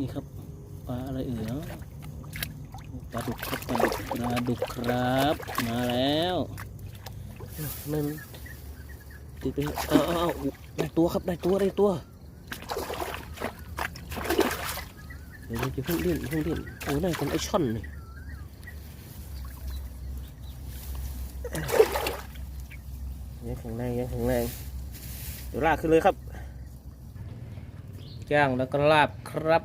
นี่ครับปลาอะไรเอ่ยปลาดุกครับปลาดุกปลาดุกครับ มาแล้วมันติดไปเอาเอาเอาได้ตัวครับได้ตัวได้ตัวเดี๋ยวจะเพิ่งเล่นเพิ่งเล่นโอ้ได้เป็นไอช่อนนี่ยังแข็งแรงยังแข็งแรงเดี๋ยวลากขึ้นเลยครับย่างแล้วก็ลาบครับ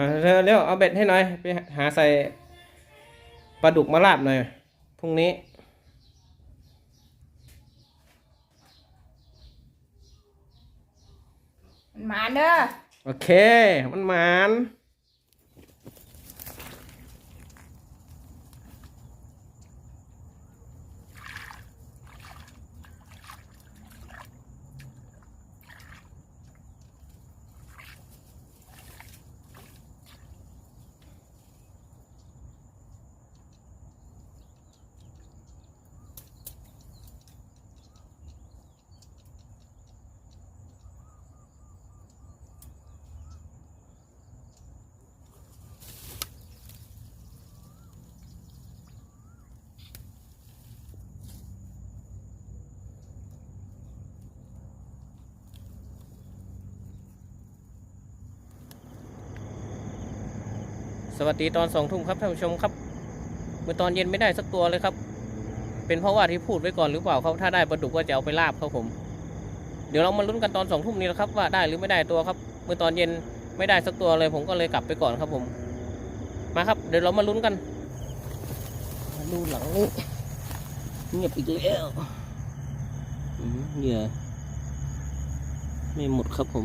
อ่าเร็วเร็วเอาเบ็ดให้หน่อย ไปหาใส่ปลาดุกมาลาบหน่อยพรุ่งนี้ มันมาเด้อ โอเค มันหมาน สวัสดีตอนสองทุ่มครับท่านผู้ชมครับ เมื่อตอนเย็นไม่ได้สักตัวเลยครับ เป็นเพราะว่าที่พูดไว้ก่อนหรือเปล่าครับถ้าได้ปลาดุกก็จะเอาไปลาบครับผม เดี๋ยวเรามาลุ้นกันตอนสองทุ่มนี้นะครับว่าได้หรือไม่ได้ตัวครับ เมื่อตอนเย็นไม่ได้สักตัวเลยผมก็เลยกลับไปก่อนครับผม มาครับ เดี๋ยวเรามาลุ้นกันมาดูหลังนี้เงียบอีกแล้วอืมเหยื่อไม่หมดครับผม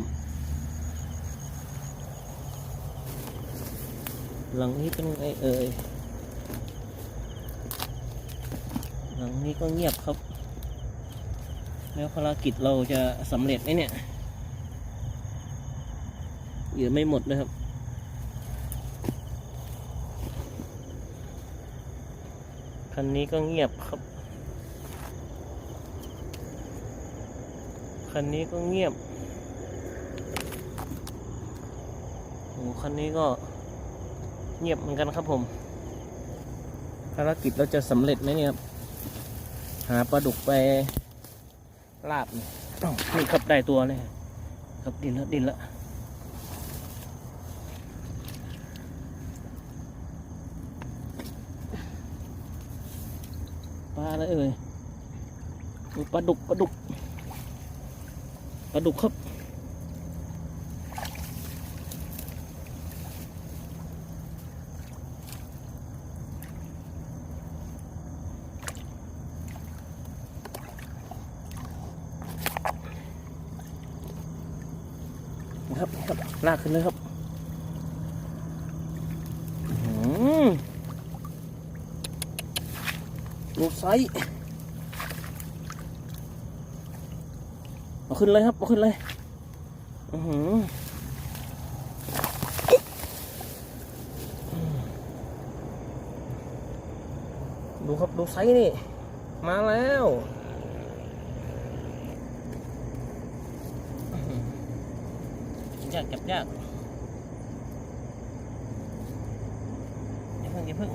หลังนี้เป็นไงเอ่ย หลังนี้ก็เงียบครับ แล้วภารกิจเราจะสำเร็จไหมเนี่ยเหยื่อไม่หมดเลยครับคันนี้ก็เงียบครับ คันนี้ก็เงียบโอ้คันนี้ก็ เงียบเหมือนกันครับผมภารกิจเราจะสำเร็จไหมเนี่ยครับหาปลาดุกไปลาบนี่นี่ครับได้ตัวเลยครับดินละดินละปลาอะไรเอ่ยโอ้ปลาดุกปลาดุกปลาดุกครับครับลาก ขึ้นเลยครับลูกไซส์เอาขึ้นเลยครับเอาขึ้นเลย อือหือดูครับ ดูไซส์นี่ มาแล้วยากจับยากอย่าเพิ่ง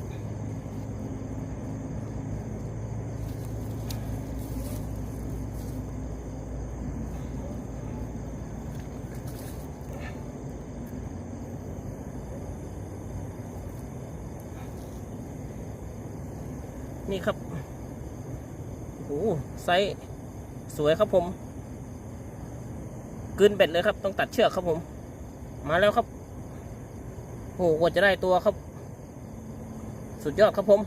นี่ครับ โอ้โหไซส์สวยครับผมกลืนเบ็ดเลยครับ ต้องตัดเชือกครับผม มาแล้วครับ โอ้โหกว่าจะได้ตัวครับ สุดยอดครับผม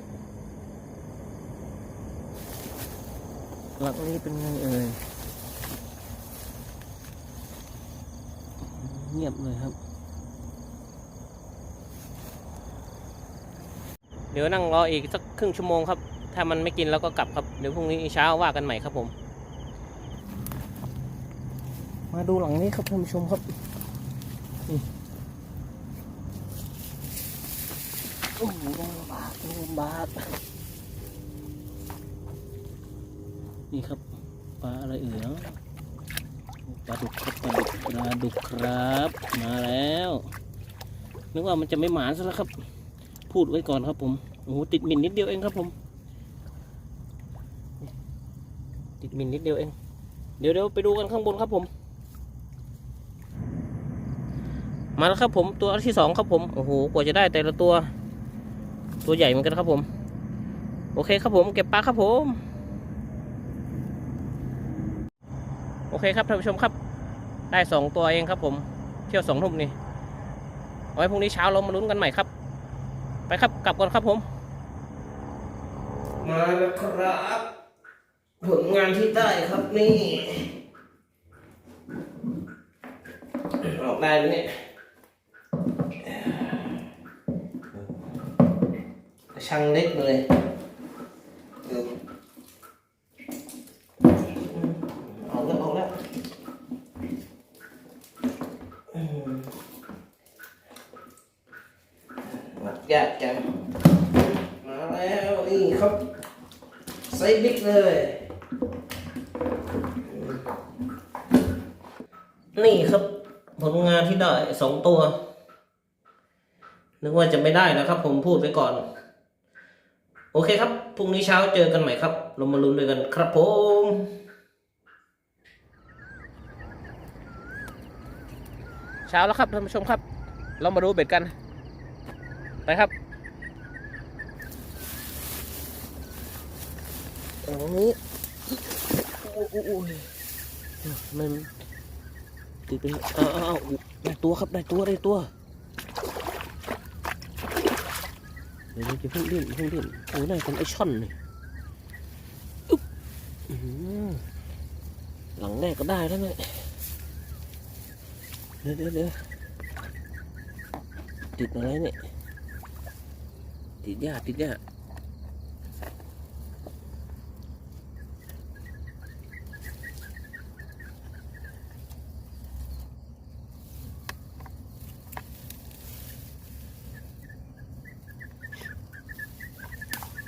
หลักนี้เป็นไงเอ่ยเงียบเลยครับ เดี๋ยวนั่งรออีกสักครึ่งชั่วโมงครับ ถ้ามันไม่กินแล้วก็กลับครับ เดี๋ยวพรุ่งนี้เช้าว่ากันใหม่ครับผม มาดูหลังนี้ครับท่านผู้ชมครับนี่ำบากนี่ครับปลาอะไรเอ่ยปลาดุกครับปลาดุกปลาดุกครับ มาแล้วนึกว่ามันจะไม่หมานซะแล้วครับ พูดไว้ก่อนครับผมโอ้โหติดหมินนิดเดียวเองครับผม ติดหมินนิดเดียวเอง เดี๋ยวเดี๋ยวไปดูกันข้างบนครับผม มาแล้วครับผมตัวที่สองครับผมโอ้โหกว่าจะได้แต่ละตัว ตัวใหญ่เหมือนกันครับผม โอเคครับผมเก็บปลาครับผม โอเคครับท่านผู้ชมครับ ได้สองตัวเองครับผม เที่ยวสองทุ่มนี่เอาไว้พรุ่งนี้เช้าเรามาลุ้นกันใหม่ครับ ไปครับกลับก่อนครับผม มาแล้วครับ ผลงานที่ได้ครับนี่ออกได้ไหมเนี่ย ช่างเล็กเลยดูออกแล้วออกแล้วอืมหมักยากจัง มาแล้วนี่ครับไซส์บิ๊กเลย นี่ครับผลงานที่ได้สองตัวนึกว่าจะไม่ได้นะครับผมพูดไปก่อน โอเคครับ พรุ่งนี้เช้าเจอกันใหม่ครับ เรามาลุ้นด้วยกันครับผมเช้าแล้วครับท่านผู้ชมครับ เรามาดูเบ็ดกัน ไปครับ ตรงนี้โอ้โหโอ้โหมันติดไปอ้าวอ้าวได้ตัวครับได้ตัวได้ตัว เดี๋ยวเราจะเพิ่งเล่นเพิ่งเล่นโอ้ได้เป็นไอช่อนนี่อึ๊บหลังแรกก็ได้แล้วเนี่ยเดี๋ยวเดี๋ยวเดี๋ยวติดอะไรเนี่ยติดหญ้าติดหญ้า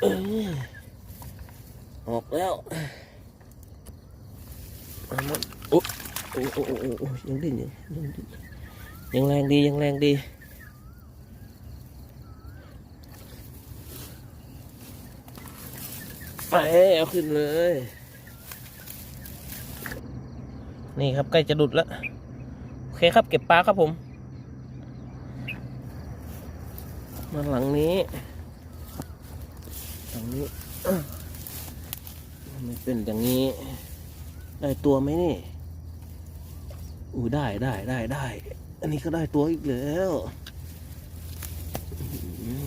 ออกแล้วเอาหมดโอ้โอ้โอ้โอ้โอ้โอ้ยังดิ้นอยู่ยังดิ้นยังแรงดียังแรงดีไปเอาขึ้นเลย นี่ครับใกล้จะดุดแล้ว โอเคครับเก็บปลาครับผม มาหลังนี้ หลังนี้เอ้อไม่เป็นอย่างนี้ ได้ตัวไหมนี่อู้ได้ได้ได้ได้ อันนี้ก็ได้ตัวอีกแล้วอื้อหือ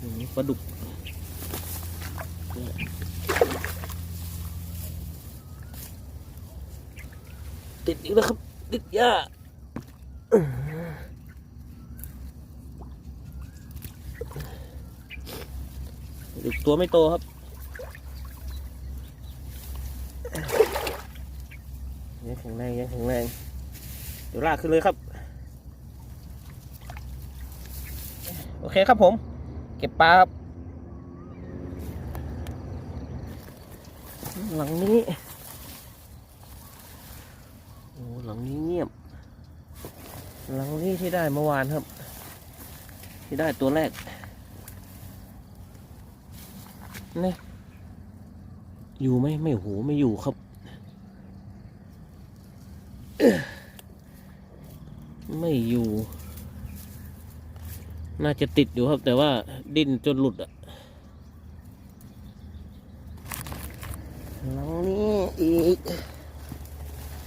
อันนี้ปลาดุกติดอีกแล้วครับ ติดหญ้าอีก ตัวไม่โตครับยังแข็งแรงยังแข็งแรงเดี๋ยวลากขึ้นเลยครับ โอเคครับผม เก็บปลาครับหลังนี้โอ้หลังนี้เงียบ หลังนี้ที่ได้เมื่อวานครับ ที่ได้ตัวแรก นี่อยู่ไหมไม่โหไม่อยู่ครับไม่อยู่ น่าจะติดอยู่ครับ แต่ว่าดิ้นจนหลุดอะหลังนี้อีก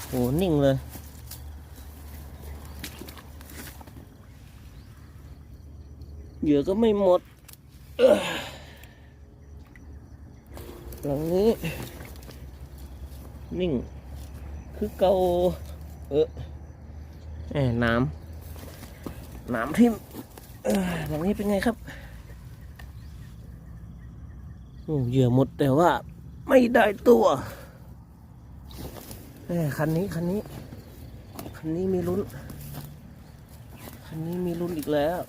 โหนิ่งเลย เหยื่อก็ไม่หมดเอ้อ หลังนี้ นิ่ง คือเกาเออแหมน้ำน้ำทิ่มหลังนี้เป็นไงครับโอ้เหยื่อหมดแต่ว่าไม่ได้ตัวแหมคันนี้คันนี้ คันนี้มีลุ้น คันนี้มีรุ่นอีกแล้ว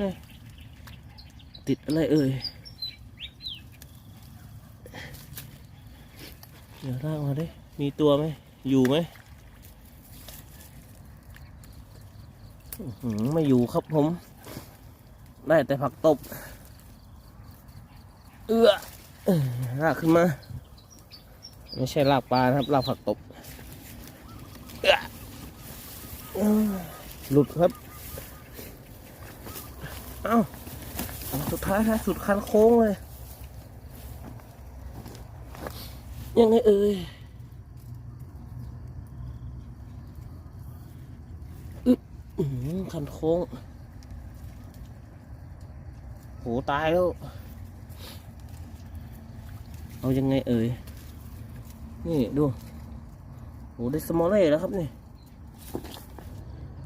นี่ ติดอะไรเอ่ยเดี๋ยวลากมาดิมีตัวไหม อยู่ไหมหือไม่อยู่ครับผม ได้แต่ผักตบ เอื้อลากขึ้นมา ไม่ใช่ลากปลานะครับลากผักตบหลุดครับ เอ้าเอา สุดท้ายท้ายสุดคันโค้งเลย ยังไงเอ่ยอึ๊บคันโค้ง โห ตายแล้ว เอายังไงเอ่ย นี่ ดู โห ได้สมอลเล่แล้วครับนี่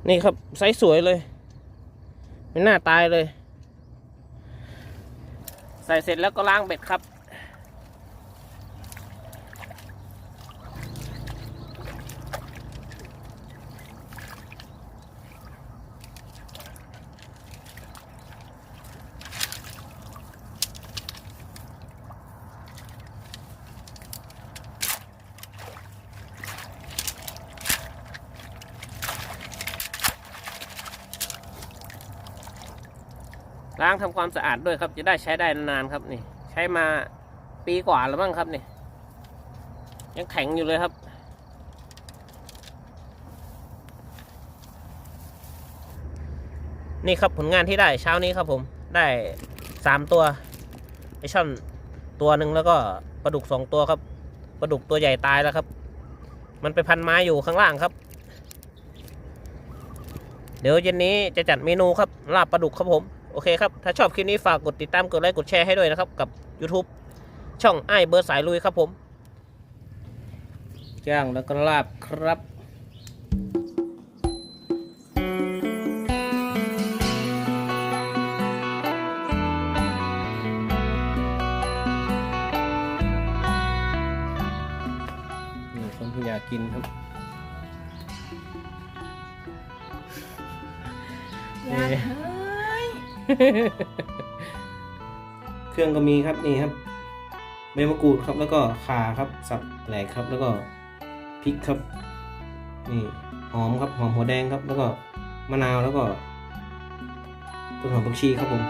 นี่ครับ ไซส์สวยเลย ไม่น่าตายเลย ใส่เสร็จแล้วก็ล้างเบ็ดครับ ล้างทำความสะอาดด้วยครับ จะได้ใช้ได้นานครับนี่ ใช้มาปีกว่าแล้วบ้างครับนี่ ยังแข็งอยู่เลยครับ นี่ครับผลงานที่ได้เช้านี้ครับผมได้สามตัวไอช่อนตัวหนึ่งแล้วก็ปลาดุกสองตัวครับปลาดุกตัวใหญ่ตายแล้วครับ มันไปพันไม้อยู่ข้างล่างครับ เดี๋ยวเย็นนี้จะจัดเมนูครับลาบปลาดุกครับผม โอเคครับ ถ้าชอบคลิปนี้ฝากกดติดตามกดไลค์กดแชร์ให้ด้วยนะครับ กับ YouTube ช่องไอ้ายเบอร์สายลุยครับผมย่างแล้วก็ลาบครับนี่คนที่อยากกินครับอยาก เครื่องก็มีครับนี่ครับเมมะกรูดครับแล้วก็ข่าครับสับแหลกครับ แล้วก็พริกครับนี่หอมครับหอมหัวแดงครับ แล้วก็มะนาวแล้วก็ต้นหอมผักชีครับผม